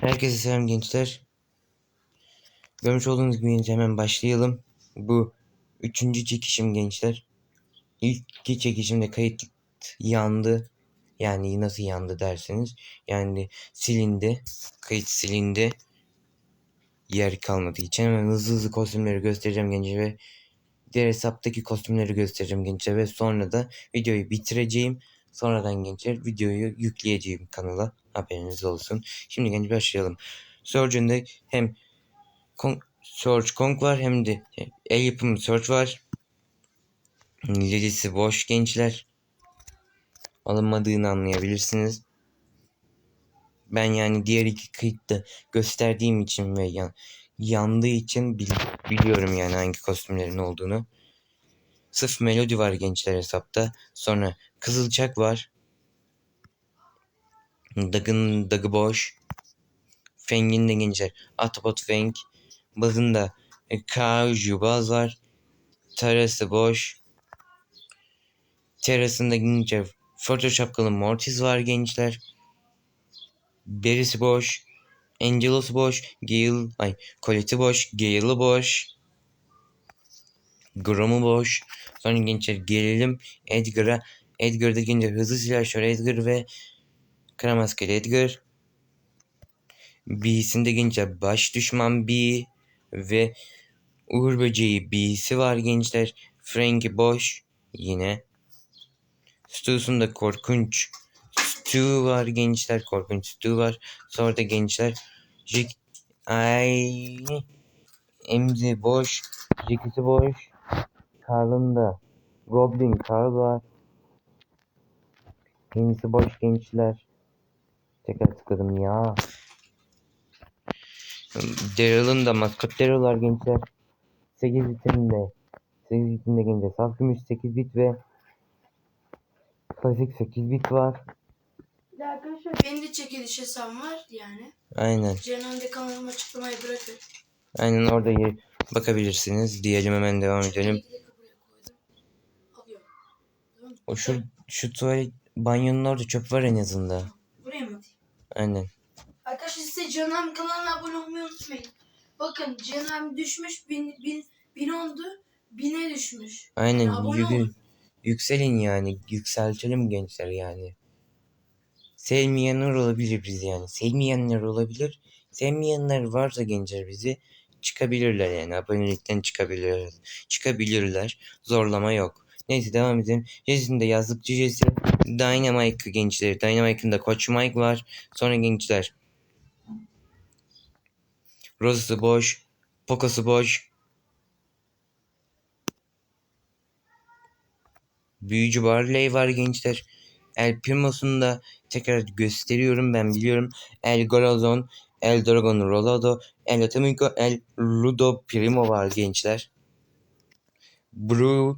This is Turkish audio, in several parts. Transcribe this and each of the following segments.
Herkese selam gençler. Görmüş olduğunuz gibi hemen başlayalım. Bu üçüncü çekişim gençler. İlk iki çekişimde kayıt yandı. Yani nasıl yandı derseniz. Yani silindi. Kayıt silindi. Yer kalmadığı için hemen hızlı hızlı kostümleri göstereceğim gençler ve diğer hesaptaki kostümleri göstereceğim gençler ve sonra da videoyu bitireceğim. Sonradan gençler videoyu yükleyeceğim kanala. Haberiniz olsun. Şimdi genç başlayalım. Surgeon'da hem Kong, Surge Kong var hem de el yapımı Surge var. Lilisi boş gençler. Alınmadığını anlayabilirsiniz. Ben yani diğer iki kayıtta gösterdiğim için ve yan, yandığı için bil- biliyorum yani hangi kostümlerin olduğunu. Sırf melodi var gençler hesapta. Sonra Kızılçak var. Dagın Dagı boş. Feng'in de gençler. Atopot Feng. Bazın da e, Kaiju Baz var. Terası boş. Terasında gençler. Photoshop'lı Mortis var gençler. Berisi boş. Angelus boş. Gale, ay Colette'i boş. Gale'ı boş. Grom'u boş. Sonra gençler gelelim Edgar'a. Edgar'da gençler hızlı silahşör Edgar ve kara maskeli Edgar. B'sinde gençler baş düşman B ve Uğur Böceği B'si var gençler. Frankie boş yine. Stu'sunda korkunç Stu var gençler. Korkunç Stu var. Sonra da gençler Jig Ay Emzi boş. Jigisi boş. Karl'ın da Goblin Karl var. Yenisi boş gençler. Tekrar tıkladım ya. Daryl'ın da maskot Daryl var gençler. 8 bitimde 8 bitimde gençler. Saf gümüş 8 bit ve klasik 8 bit var. Bir de arkadaşlar benim de çekiliş hesabım var yani. Aynen. Ceren'de kanalıma açıklamayı bırakın. Aynen orada bakabilirsiniz. Diyelim hemen devam edelim. O şu, şu tuvalet banyonun orada çöp var en azından. Buraya mı atayım? Aynen. Arkadaşlar size Canan kanalına abone olmayı unutmayın. Bakın Canan düşmüş bin, bin, bin oldu. Bine düşmüş. Aynen. abone olun. yükselin yani. Yükseltelim gençler yani. Sevmeyenler olabilir bizi yani. Sevmeyenler olabilir. Sevmeyenler varsa gençler bizi çıkabilirler yani. Abonelikten çıkabilirler. Çıkabilirler. Zorlama yok. Neyse devam edelim. Jesse'nin de yazlıkçı Jesse. Dynamite gençleri. Dynamite'ın da Koç Mike var. Sonra gençler. Rose'su boş. Poco'su boş. Büyücü Barley var gençler. El Primo'sunu da tekrar gösteriyorum ben biliyorum. El Gorazon, El Dragon Rolado, El Atomico, El Ludo Primo var gençler. Blue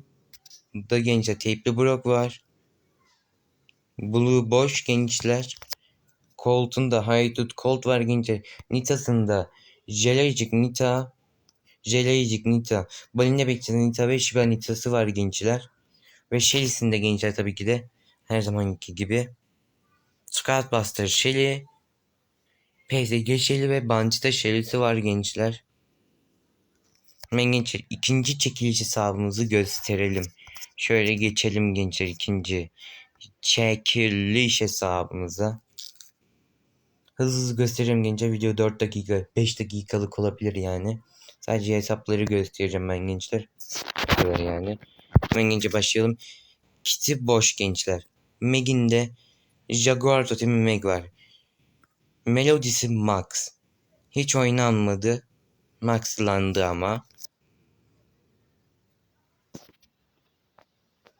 da gençler. Tape'li Brock var. Blue boş gençler. Colt'un da Haydut Colt var gençler. Nita'sında Jelajik Nita. Jelajik Nita. Balina Bekçisi Nita ve Shiba Nita'sı var gençler. Ve Shelly'sinde gençler tabii ki de her zamanki gibi. Scoutbuster Shelly. PSG Shelly ve Banchita Shelly'si var gençler. Hemen gençler ikinci çekiliş hesabımızı gösterelim. Şöyle geçelim gençler ikinci çekiliş hesabımıza. Hızlı hızlı göstereceğim gençler. Video 4 dakika 5 dakikalık olabilir yani. Sadece hesapları göstereceğim ben gençler. Kadar yani. Hemen gençler başlayalım. Kitty boş gençler. Meg'in de Jaguar totemi Meg var. Melodisi Max. Hiç oynanmadı. Maxlandı ama.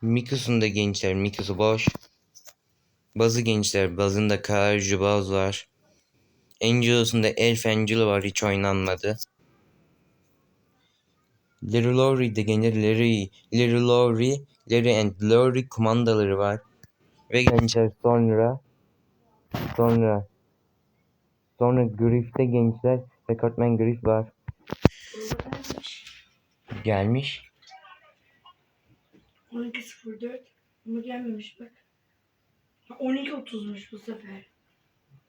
Miku'sun da gençler. Miku'su boş. Bazı gençler. Bazında Kaiju Baz var. Angelos'un da Elf Angelo var. Hiç oynanmadı. Larry Lowry'de gençler Larry, Larry Lowry, Larry and Lowry kumandaları var. Ve gençler sonra sonra sonra Griff'te gençler Rekortman Griff var. Gelmiş. Gelmiş. 12.04 ama gelmemiş bak. Ha, 12.30'muş bu sefer.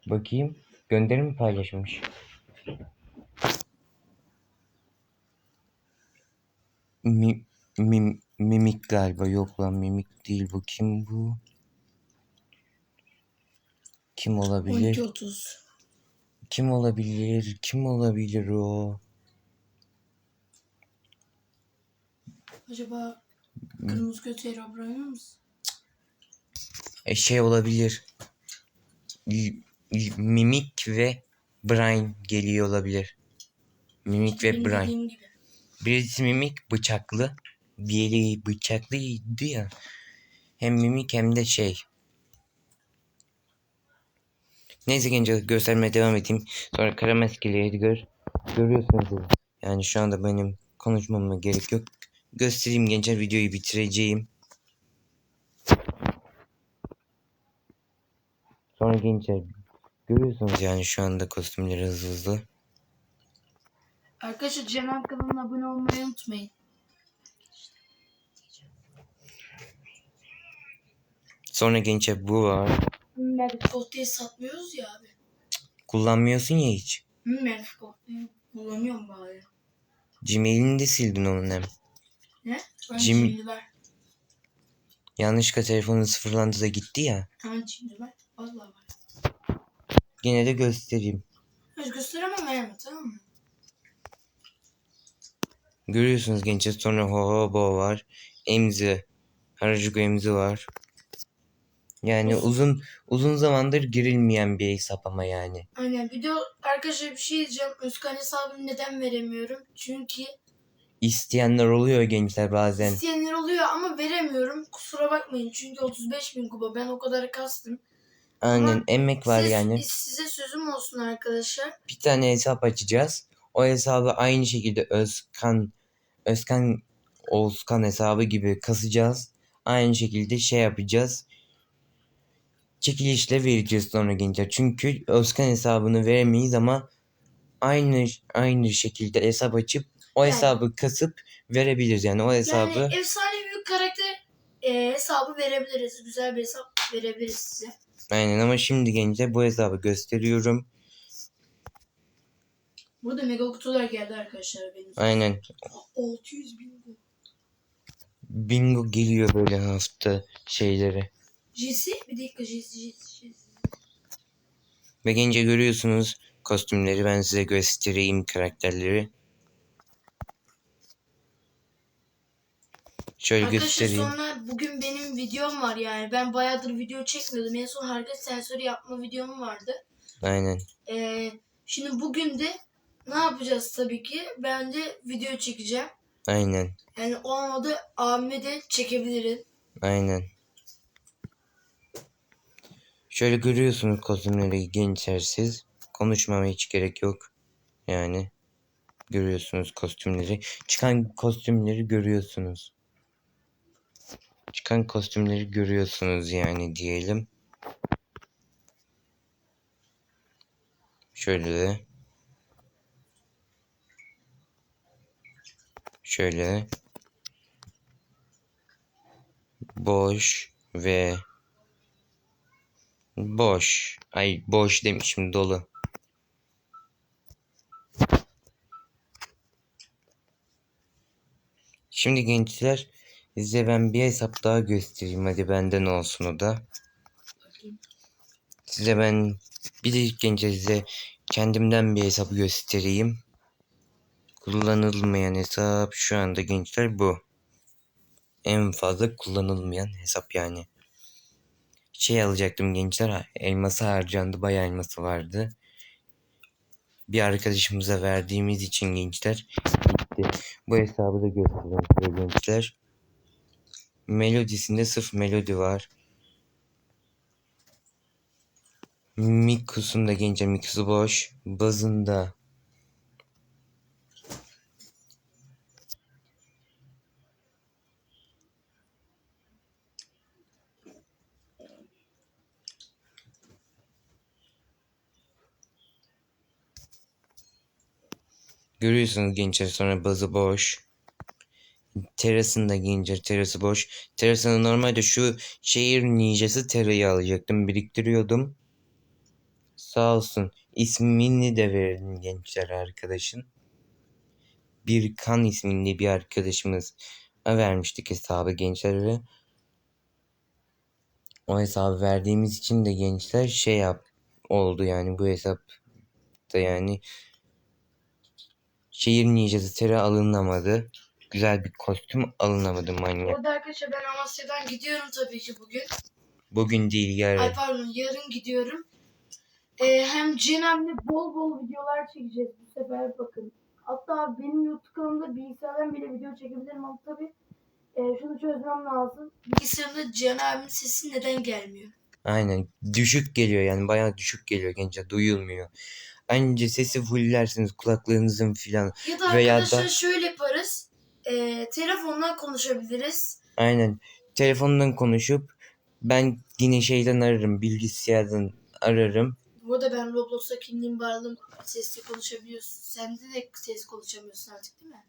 Bakayım. Gönderi mi paylaşmış? Mi, mim, mimik galiba. Yok lan mimik değil bu. Kim bu? Kim olabilir? 12.30. Kim olabilir? Kim olabilir o? Acaba kırmızı götü Herobrine mısın? E, şey olabilir. Mimik ve Brian geliyor olabilir. Mimik ve Brian. Birisi mimik bıçaklı. Diğeri bıçaklıydı ya. Hem mimik hem de şey. Neyse gençler göstermeye devam edeyim. Sonra kara maskeleri gör. Görüyorsunuz. ya. Yani şu anda benim konuşmama gerek yok. Göstereyim gençler videoyu bitireceğim. Sonra gençler görüyorsunuz yani şu anda kostümleri hızlı hızlı. Arkadaşlar Cenab kanalına abone olmayı unutmayın. Sonra gençler bu var. Gold'u satmıyoruz ya abi. Kullanmıyorsun ya hiç. Merf Gold'u kullanıyorum bari. Gmail'ini de sildin onun hem. Ne? Ver. Yanlışlıkla telefonun sıfırlandı da gitti ya. Şimdi ver. Vallahi var. Yine de göstereyim. Hiç gösteremem verme tamam mı? Görüyorsunuz gençler sonra Hohobo var. Emzi. Harajuku Emzi var. Yani Of. uzun uzun zamandır girilmeyen bir hesap ama yani. Aynen video arkadaşlar bir şey diyeceğim. Özkan hesabını neden veremiyorum? Çünkü İsteyenler oluyor gençler bazen. isteyenler oluyor ama veremiyorum. Kusura bakmayın çünkü 35 bin kuba ben o kadar kastım. Aynen Ama emek var Size- yani. Size sözüm olsun arkadaşlar. Bir tane hesap açacağız. O hesabı aynı şekilde Özkan Özkan Oğuzkan hesabı gibi kasacağız. Aynı şekilde şey yapacağız. Çekilişle vereceğiz sonra gençler. Çünkü Özkan hesabını veremeyiz ama aynı aynı şekilde hesap açıp o Yani- hesabı kasıp verebiliriz yani o hesabı. Yani efsane bir karakter e, hesabı verebiliriz. Güzel bir hesap verebiliriz size. Aynen ama şimdi gençler bu hesabı gösteriyorum. Burada mega kutular geldi arkadaşlar benim. Aynen 600 bin bu. bingo geliyor böyle hafta şeyleri. Jesse bir dakika Jesse Jesse. Ve gence görüyorsunuz kostümleri ben size göstereyim karakterleri. Şöyle Arkadaşlar göstereyim. sonra bugün benim videom var yani. Ben bayağıdır video çekmiyordum. En son hareket sensörü yapma videom vardı. Aynen. Ee, şimdi bugün de ne yapacağız tabii ki? Ben de video çekeceğim. Aynen. Yani olmadı abime de çekebilirim. Aynen. Şöyle görüyorsunuz kostümleri gençler siz. Konuşmama hiç gerek yok. Yani görüyorsunuz kostümleri. Çıkan kostümleri görüyorsunuz. Çıkan kostümleri görüyorsunuz yani diyelim. Şöyle. Şöyle. Boş ve boş. Ay boş demişim dolu. Şimdi gençler size ben bir hesap daha göstereyim. Hadi benden olsun o da. Size ben bir de gençler size kendimden bir hesap göstereyim. Kullanılmayan hesap şu anda gençler bu. En fazla kullanılmayan hesap yani. Şey alacaktım gençler elması harcandı bayağı elması vardı. Bir arkadaşımıza verdiğimiz için gençler gitti. Bu hesabı da göstereyim gençler. Melodisinde sırf melodi var. Mikus'unda gençler Mikus'u boş. Bazında Görüyorsunuz gençler sonra bazı boş. Terasında gençler terası boş. Terasını normalde şu şehir ninjası terayı alacaktım biriktiriyordum. Sağ olsun. İsmini de verelim gençler arkadaşın. Bir kan isminde bir arkadaşımız vermiştik hesabı gençlere. O hesabı verdiğimiz için de gençler şey yap oldu yani bu hesap da yani şehir ninjası teri alınamadı. Güzel bir kostüm alınamadı manyak. Orada arkadaşlar ben Amasya'dan gidiyorum tabii ki bugün. Bugün değil yarın. Ay pardon yarın gidiyorum. Ee, hem Cenem'le bol bol videolar çekeceğiz bu sefer bakın. Hatta benim YouTube kanalımda bilgisayardan bile video çekebilirim ama tabii e, şunu çözmem lazım. Bilgisayarımda Cihan abinin sesi neden gelmiyor? Aynen düşük geliyor yani bayağı düşük geliyor gençler duyulmuyor. Anca sesi fulllersiniz kulaklarınızın filan. Ya da Veya arkadaşlar da- şöyle yaparız. Ee, telefondan konuşabiliriz. Aynen telefondan konuşup ben yine şeyden ararım bilgisayardan ararım. Bu arada ben Roblox'ta kimliğim varlığım sesli konuşabiliyorsun. Sen de de ses konuşamıyorsun artık değil mi?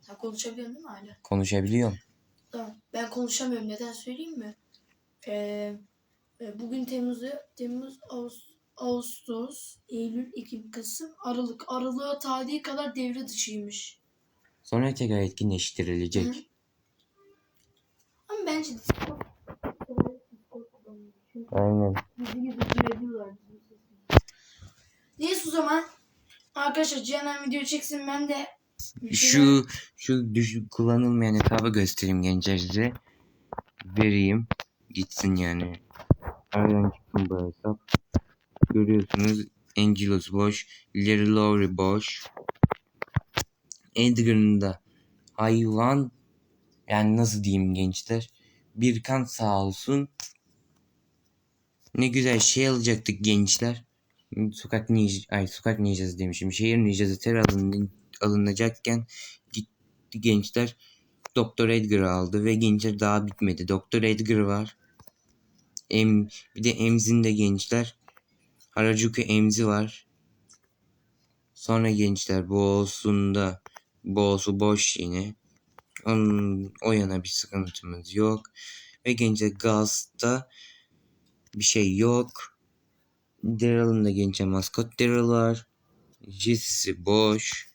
Sen konuşabiliyorsun değil mi hala? Konuşabiliyorum. Tamam. Ben konuşamıyorum. Neden söyleyeyim mi? Ee, e, bugün Temmuz, Temmuz, Ağustos, Ağustos, Eylül, Ekim, Kasım, Aralık. Aralığa tarihi kadar devre dışıymış. Sonra tekrar etkinleştirilecek. Hı. Ama bence Discord, Aynen. Neyse o zaman arkadaşlar Cihan'ın video çeksin ben de şeyler- Şu şu düşük kullanılmayan hesabı göstereyim gençler size. Vereyim. Gitsin yani. Nereden çıksın bu hesap? Görüyorsunuz Angelos boş. Larry Lowry boş. Edgar'ın da hayvan yani nasıl diyeyim gençler. Bir kan sağ olsun. Ne güzel şey alacaktık gençler. Sokak ninja, ay sokak ninjası demişim. Şehir ninjası ter alın, alınacakken gitti gençler. Doktor Edgar aldı ve gençler daha bitmedi. Doktor Edgar var. Em, bir de Emzin de gençler. Harajuku Emzi var. Sonra gençler Boğaz'ında Boğaz'u boş yine. Onun, o yana bir sıkıntımız yok. Ve gençler Gaz'da bir şey yok. Daryl'ın da gençler maskot Daryl var. Jesse'si boş.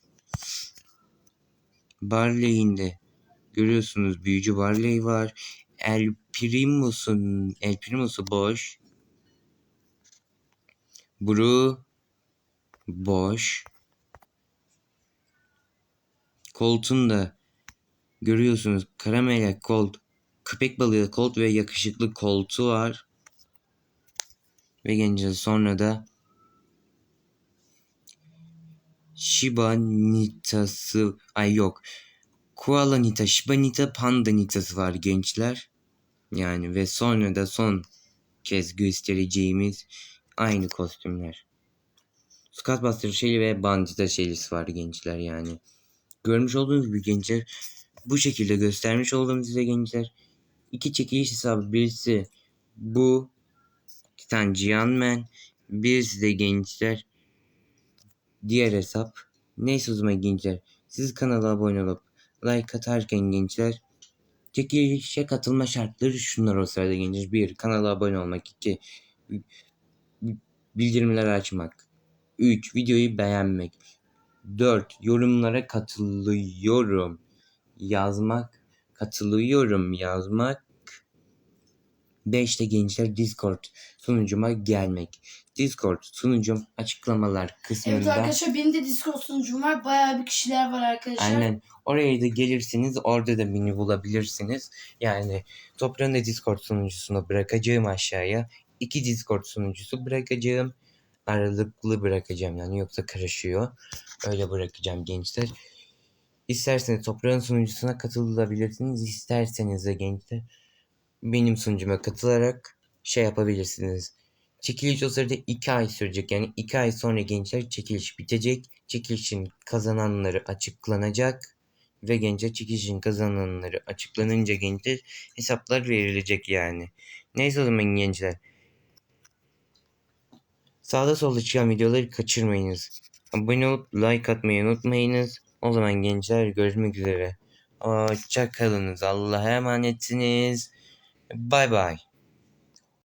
Barley'in de görüyorsunuz büyücü Barley var. El Primo'sun El Primo'su boş. Bru boş. Colt'un da görüyorsunuz karamele Colt, köpek balığı Colt ve yakışıklı Colt'u var. Ve gence sonra da Shiba Nita'sı ay yok. Koala Nita, Shiba Nita, Panda Nita'sı var gençler. Yani ve sonra da son kez göstereceğimiz aynı kostümler. Scoutbuster şeyi ve Bandita şeylisi var gençler yani. Görmüş olduğunuz gibi gençler bu şekilde göstermiş olduğum size gençler. İki çekiliş hesabı birisi bu Titan Cihanmen birisi de gençler diğer hesap. Neyse o zaman gençler siz kanala abone olup like atarken gençler çekilişe katılma şartları şunlar o sırada gençler. Bir kanala abone olmak. iki bildirimleri açmak. 3. Videoyu beğenmek. 4. Yorumlara katılıyorum yazmak. Katılıyorum yazmak. 5 de gençler Discord sunucuma gelmek. Discord sunucum açıklamalar Evet kısmında. arkadaşlar benim de Discord sunucum var. Bayağı bir kişiler var arkadaşlar. Aynen. Oraya da gelirsiniz. Orada da beni bulabilirsiniz. Yani toprağın da Discord sunucusunu bırakacağım aşağıya. İki Discord sunucusu bırakacağım. Aralıklı bırakacağım yani yoksa karışıyor. Öyle bırakacağım gençler. İsterseniz toprağın sunucusuna katılabilirsiniz. İsterseniz de gençler benim sunucuma katılarak şey yapabilirsiniz. Çekiliş o sırada 2 ay sürecek. Yani 2 ay sonra gençler çekiliş bitecek. Çekilişin kazananları açıklanacak. Ve gençler çekilişin kazananları açıklanınca gençler hesaplar verilecek yani. Neyse o zaman gençler. Sağda solda çıkan videoları kaçırmayınız. Abone olup like atmayı unutmayınız. O zaman gençler görüşmek üzere. Hoşça kalınız. Allah'a emanetsiniz. Bye bye.